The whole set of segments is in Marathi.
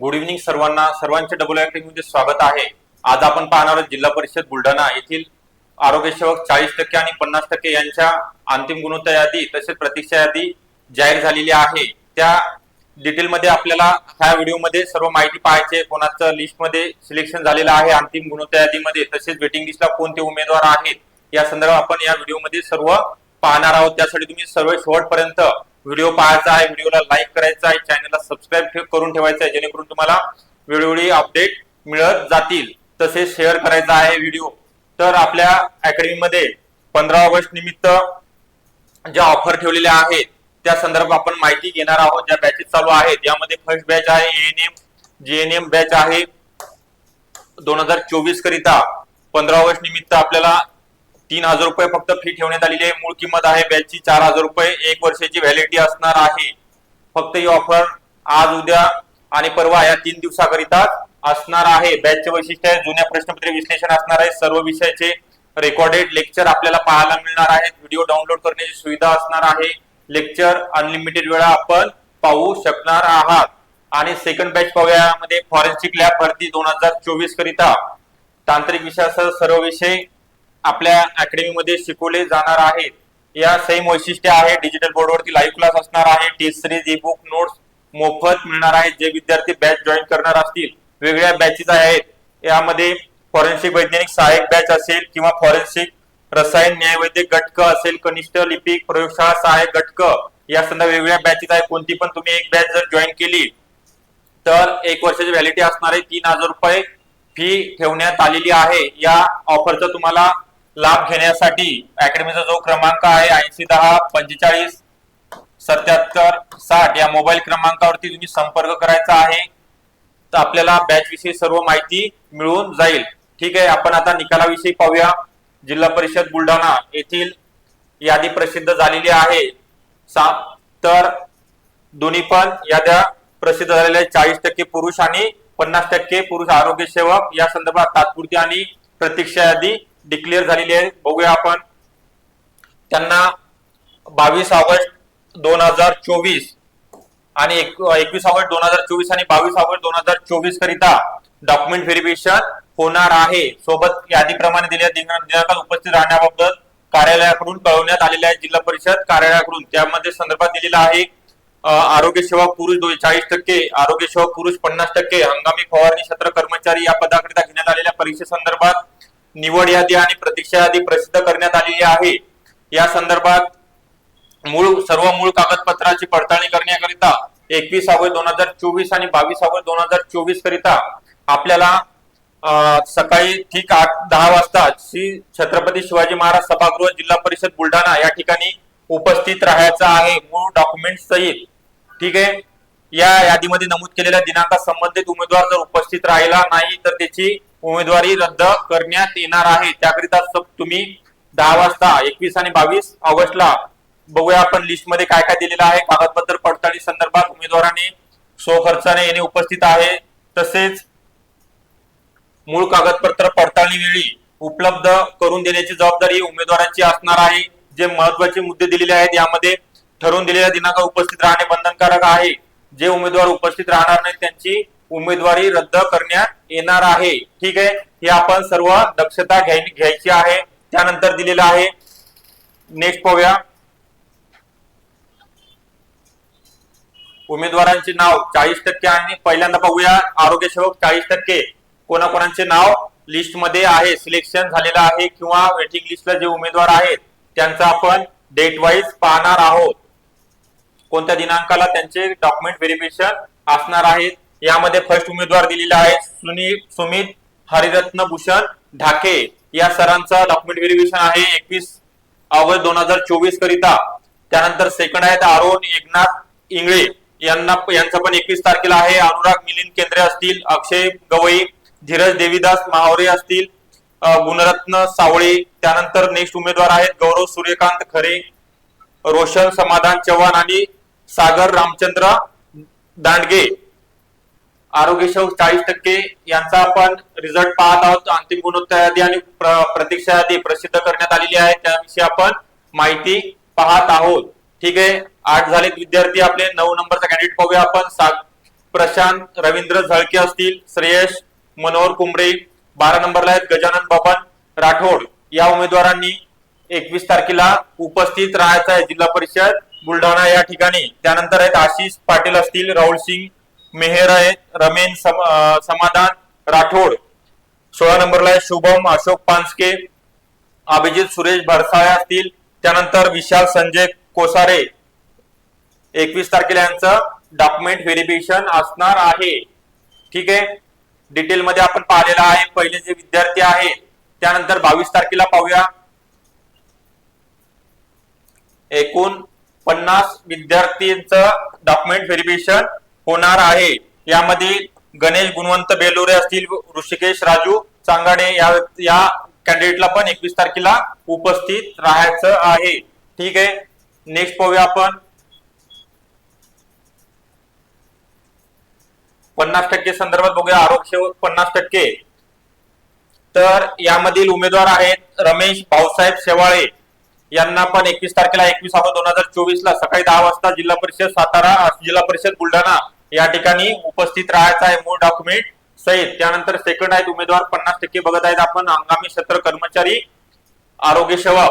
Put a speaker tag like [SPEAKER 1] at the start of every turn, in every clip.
[SPEAKER 1] गुड इव्हनिंग सर्वांना. सर्वांचे डबलमध्ये स्वागत आहे. आज आपण पाहणार आहोत जिल्हा परिषद बुलढाणा येथील आरोग्य सेवक चाळीस टक्के आणि पन्नास टक्के यांच्या अंतिम गुणवत्ता यादी तसेच प्रतीक्षा यादी जाहीर झालेली आहे. त्या डिटेलमध्ये आपल्याला ह्या व्हिडिओमध्ये सर्व माहिती पाहायची कोणाचं लिस्टमध्ये सिलेक्शन झालेलं आहे अंतिम गुणवत्ता यादीमध्ये तसेच वेटिंग लिस्टला कोणते उमेदवार आहेत? या संदर्भात आपण या व्हिडिओमध्ये सर्व पाहणार आहोत. त्यासाठी तुम्ही सर्व शेवटपर्यंत व्हिडिओ पाहायचा आहे व्हिडिओला लाईक करायचा आहे चॅनलला सबस्क्राईब करून ठेवायचं आहे जेणेकरून तुम्हाला वेळोवेळी अपडेट मिळत जातील. तसेच शेअर करायचा आहे व्हिडिओ. तर आपल्या अकॅडमीमध्ये पंधरा ऑगस्ट निमित्त ज्या ऑफर ठेवलेल्या आहेत त्या संदर्भात आपण माहिती घेणार आहोत. ज्या बॅचेस चालू आहेत यामध्ये फर्स्ट बॅच आहे एएनएम जीएनएम बॅच आहे दोन हजार चोवीस करिता. पंधरा ऑगस्ट निमित्त आपल्याला तीन हजार रुपये फक्त फी ठेवण्यात आलेली आहे. मूळ किंमत आहे बॅचची चार हजार रुपये. एक वर्षाची व्हॅलिडिटी असणार आहे. फक्त ही ऑफर आज उद्या आणि परवा या तीन दिवसाकरिता असणार आहे. बॅचचे वैशिष्ट्य आहे. जुन्या प्रश्नपत्र विश्लेषण असणार आहे. सर्व विषयाचे रेकॉर्डेड लेक्चर आपल्याला पाहायला मिळणार आहेत. व्हिडिओ डाउनलोड करण्याची सुविधा असणार आहे. लेक्चर अनलिमिटेड वेळा आपण पाहू शकणार आहात. आणि सेकंड बॅच पाहूया. मध्ये फॉरेन्सिक लॅब भरती दोन हजार चोवीस करिता. तांत्रिक विषयासह सर्व विषय आपल्या अकॅडमीमध्ये शिकवले जाणार आहेत. या सेम वैशिष्ट्य आहे डिजिटल बोर्डवरती लाईव्ह क्लास असणार आहे test series e book notes मोफत मिळणार आहेत. जे विद्यार्थी बॅच जॉईन करणार असतील वेगळ्या बॅचेस आहेत. यामध्ये फॉरेन्सिक वैज्ञानिक सहाय्यक बॅच असेल किंवा फॉरेन्सिक रसायन न्यायवैद्यक घटक असेल कनिष्ठ लिपिक प्रयोगशाळा सहाय्यक घटक या सध्या वेगवेगळ्या बॅचेस आहेत. कोणती पण तुम्ही एक बॅच जर जॉईन केली तर एक वर्षाची व्हॅलिडिटी असणार आहे. तीन हजार रुपये फी ठेवण्यात आलेली आहे. या ऑफरचा तुम्हाला लाभ घेण्यासाठी अकॅडमीचा जो क्रमांक आहे ऐंशी दहा पंचेचाळीस सत्याहत्तर साठ या मोबाईल क्रमांकावरती तुम्ही संपर्क करायचा आहे. तर आपल्याला बॅच विषयी सर्व माहिती मिळून जाईल. ठीक आहे आपण आता निकालाविषयी पाहूया. जिल्हा परिषद बुलढाणा येथील यादी प्रसिद्ध झालेली आहे. सा तर दोन्ही पण याद्या प्रसिद्ध झालेल्या चाळीस टक्के पुरुष आणि पन्नास टक्के पुरुष आरोग्य सेवक. या संदर्भात तात्पुरती आणि प्रतीक्षा यादी डिक्लेअर झालेली आहे. बघूया आपण. त्यांना बावीस ऑगस्ट दोन हजार चोवीस आणि एकवीस ऑगस्ट दोन हजार चोवीस आणि बावीस ऑगस्ट दोन हजार चोवीस करिता डॉक्युमेंट व्हेरिफिकेशन होणार आहे. सोबत यादीप्रमाणे दिलेल्या दिना- दिनांकात उपस्थित राहण्याबाबत कार्यालयाकडून कळवण्यात आलेले आहे जिल्हा परिषद कार्यालयाकडून. त्यामध्ये संदर्भात दिलेला आहे आरोग्य सेवा पुरुष चाळीस टक्के आरोग्य सेवा पुरुष पन्नास टक्के हंगामी फवारणी सत्र कर्मचारी या पदाकरिता घेण्यात आलेल्या परीक्षेसंदर्भात निवड यादी आणि प्रतीक्षा यादी प्रसिद्ध करण्यात आलेली आहे. या संदर्भात मूळ सर्व मूळ कागदपत्राची पडताळणी करण्याकरिता एकवीस ऑगस्ट दोन हजार चोवीस आणि बावीस ऑगस्ट दोन हजार चोवीस करिता आपल्याला सकाळी ठीक आठ दहा वाजता श्री छत्रपती शिवाजी महाराज सभागृह जिल्हा परिषद बुलढाणा या ठिकाणी उपस्थित राहायचं आहे. मूळ डॉक्युमेंट सहित ठीक आहे? या यादीमध्ये नमूद केलेल्या दिनांका संबंधित उमेदवार जर उपस्थित राहिला नाही तर त्याची उमेदवारी रद्द करण्यात येणार आहे. त्याकरिता तुम्ही दहा वाजता एकवीस आणि बावीस ऑगस्टला बघूया आपण लिस्टमध्ये काय काय दिलेलं आहे. कागदपत्र पडताळणी संदर्भात उमेदवाराने स्वखर्चाने येणे उपस्थित आहे. तसेच मूळ कागदपत्र पडताळणी वेळी उपलब्ध करून देण्याची जबाबदारी उमेदवारांची असणार आहे. जे महत्त्वाचे मुद्दे दिलेले आहेत यामध्ये ठरवून दिलेल्या दिनांक उपस्थित राहणे बंधनकारक आहे. जे उमेदवार उपस्थित राहणार नाहीत त्यांची उमेदवारी रद्द करण्यात येणार आहे. ठीक आहे? हे आपण सर्व दक्षता घ्यायची आहे. त्यानंतर दिलेलं आहे. नेक्स्ट पाहूया. उमेदवारांचे नाव चाळीस टक्के आणि पहिल्यांदा पाहूया. आरोग्य सेवक चाळीस टक्के. कोणाकोणाचे नाव लिस्टमध्ये आहे? सिलेक्शन झालेलं आहे किंवा वेटिंग लिस्टला जे उमेदवार आहेत त्यांचा आपण डेट वाईज पाहणार आहोत. कोणत्या दिनांकाला त्यांचे डॉक्युमेंट व्हेरिफिकेशन असणार आहेत? यामध्ये फर्स्ट उमेदवार दिलेला आहे सुनी सुमित हरिरत्न भूषण ढाके. या सरांचा डॉक्युमेंट व्हेरिफिकेशन आहे एकवीस ऑगस्ट दोन हजार चोवीस करिता. त्यानंतर सेकंड आहेत आरोन एकनाथ इंगळे. यांना यांचा पण एकवीस तारखेला आहे. अनुराग मिलिंद केंद्रे असतील अक्षय गवई धीरज देवीदास महावरे असतील गुणरत्न सावळे. त्यानंतर नेक्स्ट उमेदवार आहेत गौरव सूर्यकांत खरे रोशन समाधान चव्हाण आणि सागर रामचंद्र दांडगे. आरोग्य चाळीस टक्के यांचा आपण रिझल्ट पाहत आहोत. अंतिम गुणवत्ता यादी आणि प्र- प्रतीक्षा यादी प्रसिद्ध करण्यात आलेली आहे. त्याविषयी आपण माहिती पाहत आहोत. ठीक आहे? आठ झालेत विद्यार्थी आपले. नऊ नंबरचा कॅन्डिडेट पाहूया आपण. सा- प्रशांत रवींद्र झळके असतील. श्रेयश मनोहर कुंबरे बारा नंबरला आहेत गजानन बबन राठोड. या उमेदवारांनी एकवीस तारखेला उपस्थित राहायचं आहे जिल्हा परिषद बुलढाणा या ठिकाणी. त्यानंतर आहेत आशिष पाटील असतील राहुल सिंग मेहर आहे रमेन सम, समाधान राठोड. सोळा नंबरला आहे शुभम अशोक पानसके. अभिजित सुरेश भरसाळे असतील. त्यानंतर विशाल संजय कोसारे. एकवीस तारखेला यांचं डॉक्युमेंट व्हेरिफिकेशन असणार आहे. ठीक आहे? डिटेल मध्ये आपण पाहिलेलं आहे. पहिले जे विद्यार्थी आहेत त्यानंतर बावीस तारखेला पाहूया. एकूण पन्नास विद्यार्थ्यांचं डॉक्युमेंट व्हेरिफिकेशन होणार आहे. यामध्ये गणेश गुणवंत बेलोरे असतील ऋषिकेश राजू चांगाडे या या कॅन्डिडेटला पण एकवीस तारखेला उपस्थित राहायचं आहे. ठीक आहे. नेक्स्ट पाहूया आपण. पन्नास टक्के संदर्भात बघूया. आरोग्य पन्नास टक्के. तर यामधील उमेदवार आहेत रमेश भाऊसाहेब शेवाळे. यांना पण एकवीस तारखेला एकवीस ऑगस्ट दोन हजार चोवीस ला सकाळी दहा वाजता जिल्हा परिषद सातारा जिल्हा परिषद बुलढाणा या ठिकाणी उपस्थित राहायचं आहे मूळ डॉक्युमेंट सहित त्यानंतर सेकंड आहेत उमेदवार पन्नास टक्के बघत आहेत आपण. हंगामी सत्र कर्मचारी आरोग्य सेवा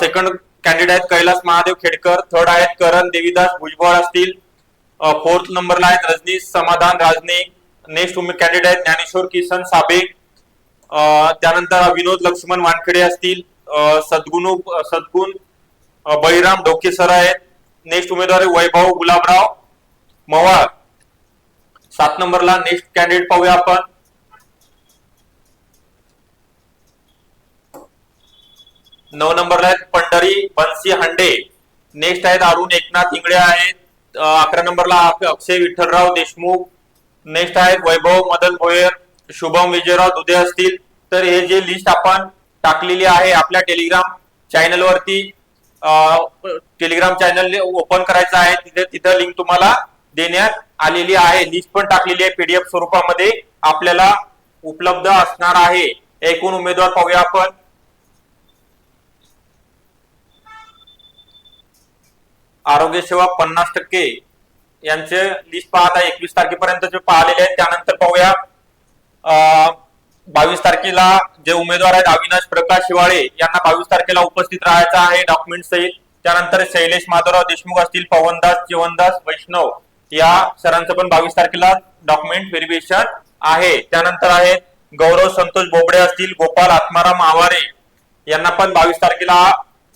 [SPEAKER 1] सेकंड कॅन्डिडेट आहेत कैलास महादेव खेडकर थर्ड आहेत करण देवीदास भुजबळ असतील. फोर्थ नंबरला आहेत रजनीश समाधान राजने. नेक्स्ट उमेद कॅन्डिडेट आहेत ज्ञानेश्वर किसन साबे. त्यानंतर विनोद लक्ष्मण वानखेडे असतील. सद्गुण सद्गुणू सद्गुण बळीराम डोके सर आहेत. नेक्स्ट उमेदवार वैभव गुलाबराव. मवाळ सात नंबरला नेक्स्ट कॅन्डिडेट पाहूया आपण. नऊ नंबरला आहेत पंढरी बन्सी हांडे. नेक्स्ट आहेत अरुण एकनाथ इंगळे आहेत. अकरा नंबरला अक्षय विठ्ठलराव देशमुख. नेक्स्ट आहेत वैभव मदन भोयर शुभम विजयराव दुधे असतील. तर हे जे लिस्ट आपण टाकलेली आहे आपल्या टेलिग्राम चॅनलवरती टेलिग्राम चॅनल ओपन करायचं आहे. तिथे तिथं लिंक तुम्हाला देण्यात आलेली आहे. लिस्ट पण टाकलेली आहे. पीडीएफ स्वरूपामध्ये आपल्याला उपलब्ध असणार आहे. एकूण उमेदवार पाहूया आपण. आरोग्य सेवा पन्नास टक्के यांचे लिस्ट पाहता एकवीस तारखेपर्यंत जे पाहिलेले आहेत त्यानंतर पाहूया. बावीस तारखेला जे उमेदवार आहेत अविनाश प्रकाश शिवाळे यांना बावीस तारखेला उपस्थित राहायचं आहे. डॉक्युमेंट सहित. त्यानंतर शैलेश माधवराव देशमुख असतील पवनदास जीवनदास वैष्णव. या सरांचं पण बावीस तारखेला डॉक्युमेंट व्हेरिफिकेशन आहे. त्यानंतर आहे गौरव संतोष बोबडे असतील गोपाल आत्माराम आवारे यांना पण बावीस तारखेला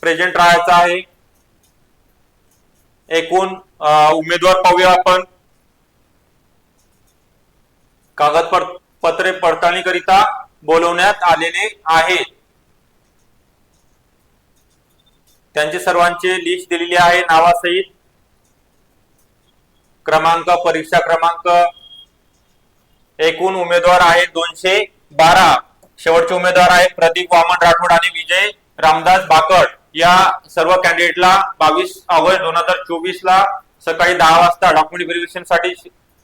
[SPEAKER 1] प्रेझेंट राहायचं आहे. एकूण उमेदवार पाहूया आपण. कागदपत्रे पडताळणीकरिता बोलवण्यात आलेले आहेत त्यांचे सर्वांचे लिस्ट दिलेली आहे नावासहित. क्रमांक परीक्षा क्रमांक एकूण उमेदवार आहेत दोनशे बारा. शेवटचे उमेदवार आहेत प्रदीप वामन राठोड आणि विजय रामदास बाकड. या सर्व कॅन्डिडेटला बावीस ऑगस्ट दोन हजार चोवीस ला सकाळी दहा वाजता डॉक्युमेंट व्हेरिफिकेशनसाठी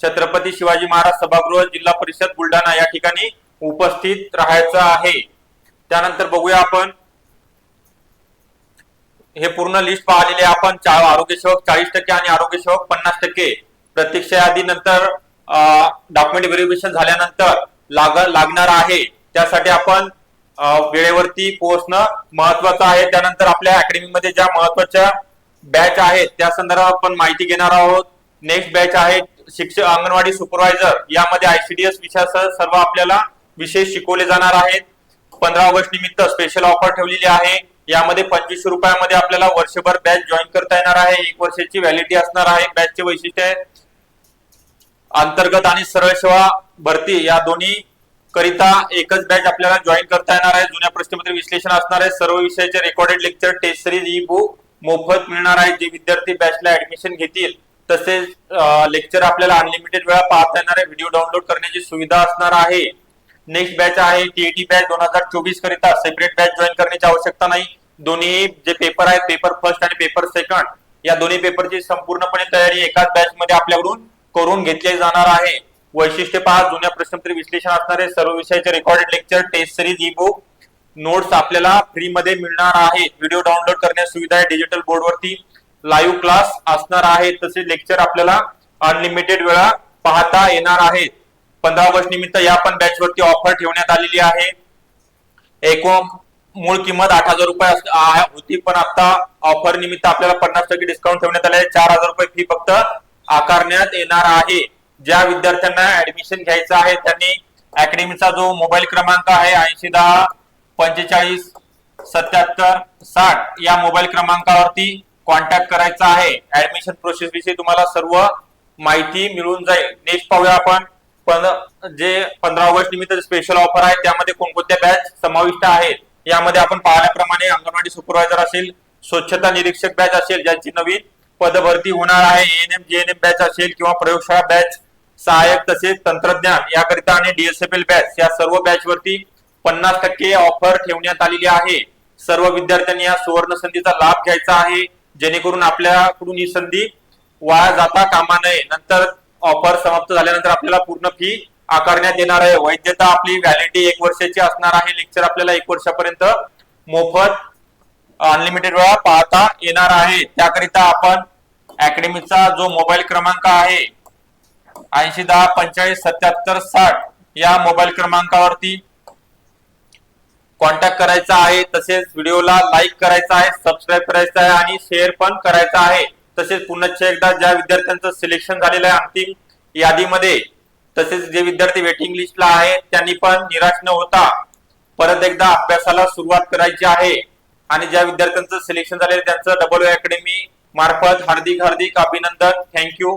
[SPEAKER 1] छत्रपती शिवाजी महाराज सभागृह जिल्हा परिषद बुलढाणा या ठिकाणी उपस्थित राहायचं आहे. त्यानंतर बघूया आपण हे पूर्ण लिस्ट पाहिलेले आपण. चा- आरोग्य सेवक चाळीस टक्के आणि आरोग्य सेवक पन्नास टक्के. प्रत्यक्ष यादी नंतर डॉक्युमेंट व्हेरिफिकेशन झाल्यानंतर लाग लागणार आहे. त्यासाठी आपण वेळेवरती पोहोचणं महत्वाचं आहे. त्यानंतर आपल्या अकॅडमीमध्ये ज्या महत्त्वाच्या बॅच आहेत त्या संदर्भात आपण माहिती घेणार आहोत. नेक्स्ट बॅच आहे शिक्षक अंगणवाडी सुपरवायझर यामध्ये आयसीडीएस विषयासह सर्व आपल्याला विशेष शिकवले जाणार आहेत. पंधरा ऑगस्ट निमित्त स्पेशल ऑफर ठेवलेली आहे. यामध्ये पंचवीसशे रुपयामध्ये आपल्याला वर्षभर बॅच जॉईन करता येणार आहे. एक वर्षाची व्हॅलिडिटी असणार आहे. बॅचचे वैशिष्ट्य आहे. अंतर्गत आणि सरळ सेवा भरती या दोन्ही करिता एकच बॅच आपल्याला जॉईन करता येणार आहे. जुन्या प्रश्नपत्र विश्लेषण असणार आहे. सर्व विषयाचे recorded lecture test series e book मोफत मिळणार आहे. जे विद्यार्थी बॅचला ऍडमिशन घेतील तसेच लेक्चर आपल्याला अनलिमिटेड वेळा पाहता येणार आहे. व्हिडिओ डाउनलोड करण्याची सुविधा असणार आहे. नेक्स्ट बॅच आहे टीएटी बॅच दोन हजार चोवीस करिता. सेपरेट बॅच जॉईन करण्याची आवश्यकता नाही. दोन्ही जे पेपर आहेत पेपर फर्स्ट आणि पेपर सेकंड या दोन्ही पेपरची संपूर्णपणे तयारी एकाच बॅच मध्ये आपल्याकडून करून घेतली जाणार आहे. वैशिष्ट्य पहा जुन्या प्रश्नपत्र विश्लेषण असणारे सर्व विषयाचे recorded lecture test series e book notes आपल्याला फ्री मध्ये मिळणार आहे व्हिडिओ डाउनलोड करण्यास सुविधा आहे डिजिटल बोर्डवरती लाईव्ह क्लास असणार आहे. तसेच लेक्चर आपल्याला अनलिमिटेड वेळा पाहता येणार आहेत. पंधरा ऑगस्ट निमित्त या पण बॅच वरती ऑफर ठेवण्यात आलेली आहे. एकूण मूळ किंमत आठ हजार रुपये होती पण आता ऑफर निमित्त आपल्याला पन्नास टक्के डिस्काउंट ठेवण्यात आले आहे. चार हजार रुपये फी फक्त आकारण्यात येणार आहे. ज्या विद्यार्थ्यांना ऍडमिशन घ्यायचं आहे त्यांनी अकॅडमीचा जो मोबाईल क्रमांक आहे ऐंशी दहा पंचेचाळीस सत्याहत्तर साठ या मोबाईल क्रमांकावरती कॉन्टॅक्ट करायचा आहे. ऍडमिशन प्रोसेस विषयी तुम्हाला सर्व माहिती मिळून जाईल. नेक्स्ट पाहूया आपण. पण जे पंधरा ऑगस्ट निमित्त स्पेशल ऑफर आहे त्यामध्ये कोणकोणत्या बॅच समाविष्ट आहेत यामध्ये आपण पाहिल्याप्रमाणे अंगणवाडी सुपरवायझर असेल स्वच्छता निरीक्षक बॅच असेल ज्यांची नवीन पदभरती होणार आहे एएनएम जेएनएम बॅच असेल किंवा प्रयोगशाळा बॅच सहाय्यक तसेच तंत्रज्ञान याकरिता आणि डीएसएफएल बॅच या सर्व बॅच वरती पन्नास टक्के ऑफर ठेवण्यात आलेली आहे. सर्व विद्यार्थ्यांनी या सुवर्ण संधीचा लाभ घ्यायचा आहे जेणेकरून आपल्याकडून ही संधी वाया जाता कामा नये. नंतर ऑफर समाप्त झाल्यानंतर आपल्याला पूर्ण फी आकारण्यात येणार आहे. वैधता आपली व्हॅलिडिटी एक वर्षाची असणार आहे. लेक्चर आपल्याला एक वर्षापर्यंत मोफत अनलिमिटेड वेळा पाहता येणार आहे. त्याकरिता आपण अकॅडमीचा जो मोबाईल क्रमांक आहे ऐंशी दहा पंचेचाळीस सत्याहत्तर साठ या मोबाईल क्रमांकावरती कॉन्टॅक्ट करायचा आहे. तसेच व्हिडिओला लाईक करायचा आहे सबस्क्राईब करायचा आहे आणि शेअर पण करायचा आहे. तसेच पुनश्च एकदा ज्या विद्यार्थ्यांचं सिलेक्शन झालेलं आहे अंतिम यादीमध्ये तसेच जे विद्यार्थी वेटिंग लिस्टला आहेत त्यांनी पण निराश न होता परत एकदा अभ्यासाला सुरुवात करायची आहे. आणि ज्या विद्यार्थ्यांचं सिलेक्शन झालेलं त्यांचं डबल अकॅडमी मार्फत हार्दिक हार्दिक अभिनंदन. थँक्यू